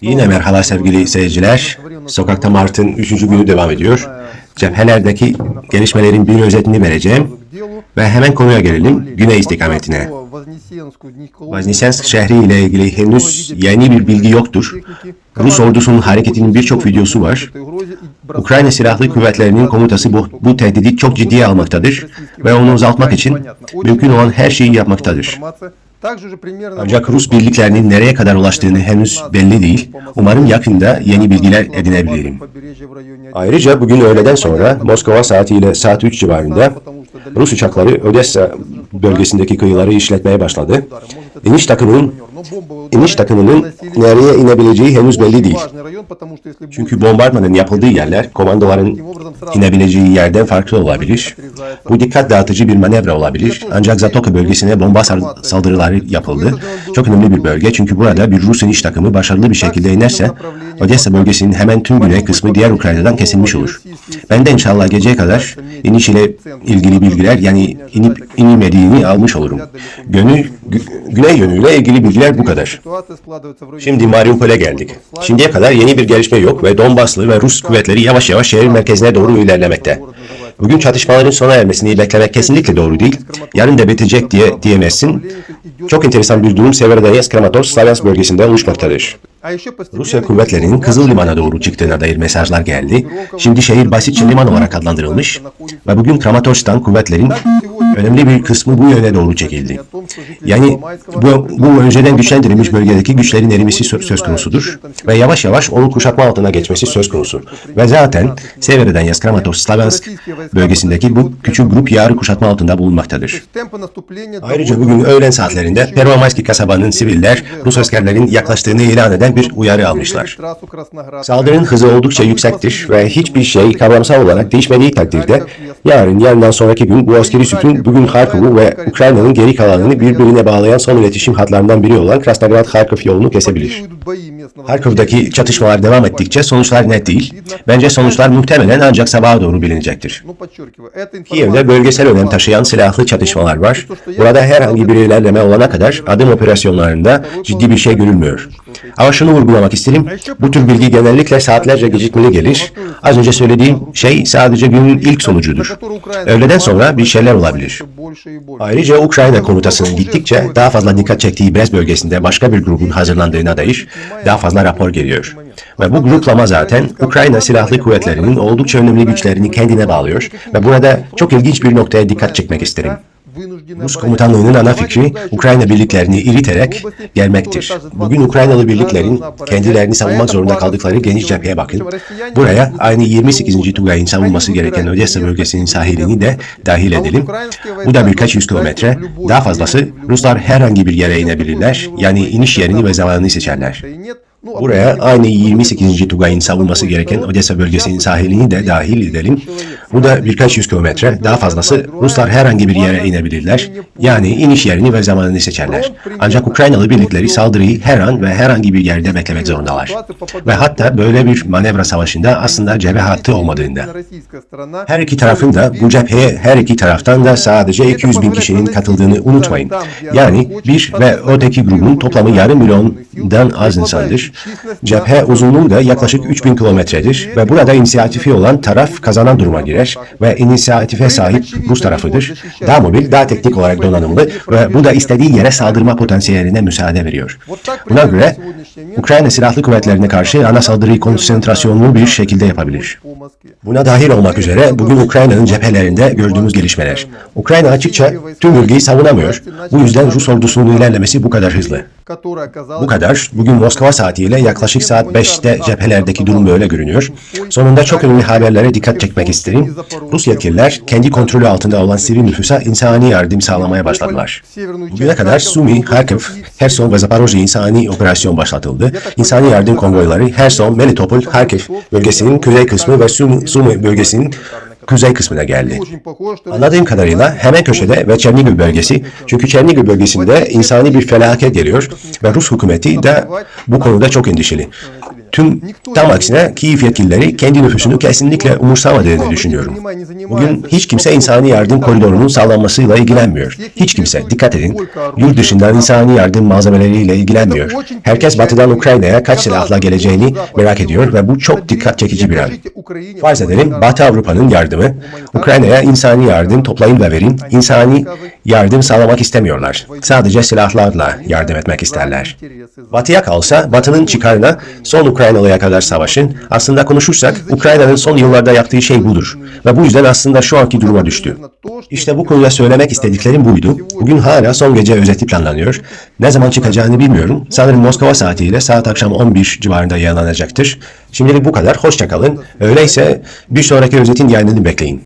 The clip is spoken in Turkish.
Yine merhaba sevgili seyirciler. Sokakta Mart'ın 3. günü devam ediyor. Cephelerdeki gelişmelerin bir özetini vereceğim. Ve hemen konuya gelelim, güney istikametine. Vaznesensk şehri ile ilgili henüz yeni bir bilgi yoktur. Rus ordusunun hareketinin birçok videosu var. Ukrayna Silahlı Kuvvetleri'nin komutası bu, bu tehdidi çok ciddiye almaktadır ve onu azaltmak için mümkün olan her şeyi yapmaktadır. Ancak Rus birliklerinin nereye kadar ulaştığını henüz belli değil. Umarım yakında yeni bilgiler edinebilirim. Ayrıca bugün öğleden sonra Moskova saatiyle saat 3 civarında Rus uçakları Odessa bölgesindeki kıyıları işletmeye başladı. İniş takımının iniş takımının nereye inebileceği henüz belli değil. Çünkü bombardımanın yapıldığı yerler komandoların inebileceği yerden farklı olabilir. Bu dikkat dağıtıcı bir manevra olabilir. Ancak Zatoka bölgesine bomba sal- saldırıları yapıldı. Çok önemli bir bölge çünkü burada bir Rus iniş takımı başarılı bir şekilde inerse Odessa bölgesinin hemen tüm güney kısmı diğer Ukrayna'dan kesilmiş olur. Ben de inşallah geceye kadar iniş ile ilgili bilgiler yani inip inilmediğini almış olurum. Gönül, gü- güney yönüyle ilgili bilgiler bu kadar. Şimdi Mariupol'e geldik. Şimdiye kadar yeni bir gelişme yok ve Donbaslı ve Rus kuvvetleri yavaş yavaş şehir merkezine doğru ilerlemekte. Bugün çatışmaların sona ermesini beklemek kesinlikle doğru değil. Yarın da bitecek diye diyemezsin. Çok enteresan bir durum Severodonetsk, Kramatorsk, Slavyansk bölgesinde oluşmaktadır. Rusya kuvvetlerinin Kızıl Liman'a doğru çıktığına dair mesajlar geldi. Şimdi şehir basitçe liman olarak adlandırılmış ve bugün Kramatorsk'tan kuvvetlerin önemli bir kısmı bu yöne doğru çekildi. Yani bu, bu önceden güçlendirilmiş bölgedeki güçlerin erimesi sö- söz konusudur ve yavaş yavaş onun kuşatma altına geçmesi söz konusu. Ve zaten Severodonetsk, Kramatorsk, Slavyansk bölgesindeki bu küçük grup yarı kuşatma altında bulunmaktadır. Ayrıca bugün öğlen saatlerinde Pervomayski kasabanın siviller Rus askerlerin yaklaştığını ilan eden bir uyarı almışlar. Saldırının hızı oldukça yüksektir ve hiçbir şey kavramsal olarak değişmediği takdirde yarın yarından sonraki gün bu askeri sütun bugün Harkov'u ve Ukrayna'nın geri kalanını birbirine bağlayan son iletişim hatlarından biri olan Krasnograd-Harkov yolunu kesebilir. Harkov'daki çatışmalar devam ettikçe sonuçlar net değil. Bence sonuçlar muhtemelen ancak sabaha doğru bilinecektir. Kiev'de bölgesel önem taşıyan silahlı çatışmalar var. Burada herhangi bir ilerleme olana kadar adım operasyonlarında ciddi bir şey görülmüyor. Ama şunu vurgulamak isterim. Bu tür bilgi genellikle saatlerce gecikmeli gelir. Az önce söylediğim şey sadece günün ilk sonucudur. Öğleden sonra bir şeyler olabilir. Ayrıca Ukrayna komutasının gittikçe daha fazla dikkat çektiği Brest bölgesinde başka bir grubun hazırlandığına dair daha fazla rapor geliyor. Ve bu gruplama zaten Ukrayna Silahlı Kuvvetleri'nin oldukça önemli güçlerini kendine bağlıyor ve burada çok ilginç bir noktaya dikkat çekmek isterim. Rus komutanlığının ana fikri Ukrayna birliklerini iriterek gelmektir. Bugün Ukraynalı birliklerin kendilerini savunmak zorunda kaldıkları geniş cepheye bakın. Buraya aynı 28. Tugay'ın savunması gereken Odessa bölgesinin sahilini de dahil edelim. Bu da birkaç yüz kilometre. Daha fazlası Ruslar herhangi bir yere inebilirler. Yani iniş yerini ve zamanını seçerler. Buraya aynı 28. Tugay'ın savunması gereken Odessa bölgesinin sahilini de dahil edelim. Bu da birkaç yüz kilometre. Daha fazlası Ruslar herhangi bir yere inebilirler. Yani iniş yerini ve zamanını seçerler. Ancak Ukraynalı birlikleri saldırıyı her an ve herhangi bir yerde beklemek zorundalar. Ve hatta böyle bir manevra savaşında aslında cephe hattı olmadığında. Her iki tarafın da bu cepheye her iki taraftan da sadece 200 bin kişinin katıldığını unutmayın. Yani bir ve öteki grubun toplamı yarım milyondan az insandır. Cephe uzunluğu da yaklaşık 3000 kilometredir ve burada inisiyatifi olan taraf kazanan duruma girer ve inisiyatife sahip Rus tarafıdır. Daha mobil, daha teknik olarak donanımlı ve bu da istediği yere saldırma potansiyeline müsaade veriyor. Buna göre Ukrayna Silahlı Kuvvetlerine karşı ana saldırıyı konsantrasyonlu bir şekilde yapabilir. Buna dahil olmak üzere bugün Ukrayna'nın cephelerinde gördüğümüz gelişmeler. Ukrayna açıkça tüm bölgeyi savunamıyor. Bu yüzden Rus ordusunun ilerlemesi bu kadar hızlı. Bu kadar. Bugün Moskova saatiyle yaklaşık saat 5'te cephelerdeki durum böyle görünüyor. Sonunda çok önemli haberlere dikkat çekmek isterim. Rus yetkililer kendi kontrolü altında olan sivil nüfusa insani yardım sağlamaya başladılar. Bugüne kadar Sumi, Kharkiv, Herson ve Zaporojye insani operasyon başlatıldı. İnsani yardım konvoyları Herson, Melitopol, Kharkiv bölgesinin kuzey kısmı ve Sumi, Sumi bölgesinin kuzey kısmına geldi. Anladığım kadarıyla hemen köşede ve Çernigov bölgesi, çünkü Çernigov bölgesinde insani bir felaket geliyor ve Rus hükümeti de bu konuda çok endişeli. Tüm tam aksine Kiev yetkilileri kendi nüfusunu kesinlikle umursamadığını düşünüyorum. Bugün hiç kimse insani yardım koridorunun sağlanmasıyla ilgilenmiyor. Hiç kimse, dikkat edin, yurt dışından insani yardım malzemeleriyle ilgilenmiyor. Herkes batıdan Ukrayna'ya kaç silahla geleceğini merak ediyor ve bu çok dikkat çekici bir an. Farz edelim Batı Avrupa'nın yardımı, Ukrayna'ya insani yardım toplayın ve verin, insani yardım sağlamak istemiyorlar. Sadece silahlarla yardım etmek isterler. Batı'ya kalsa, Batı'nın çıkarına son Ukraynalı'ya kadar savaşın, aslında konuşursak Ukrayna'nın son yıllarda yaptığı şey budur. Ve bu yüzden aslında şu anki duruma düştü. İşte bu konuda söylemek istediklerim buydu. Bugün hala son gece özeti planlanıyor. Ne zaman çıkacağını bilmiyorum. Sanırım Moskova saatiyle saat akşam 11 civarında yayınlanacaktır. Şimdilik bu kadar. Hoşçakalın. Öyleyse bir sonraki özetin yayınını bekleyin.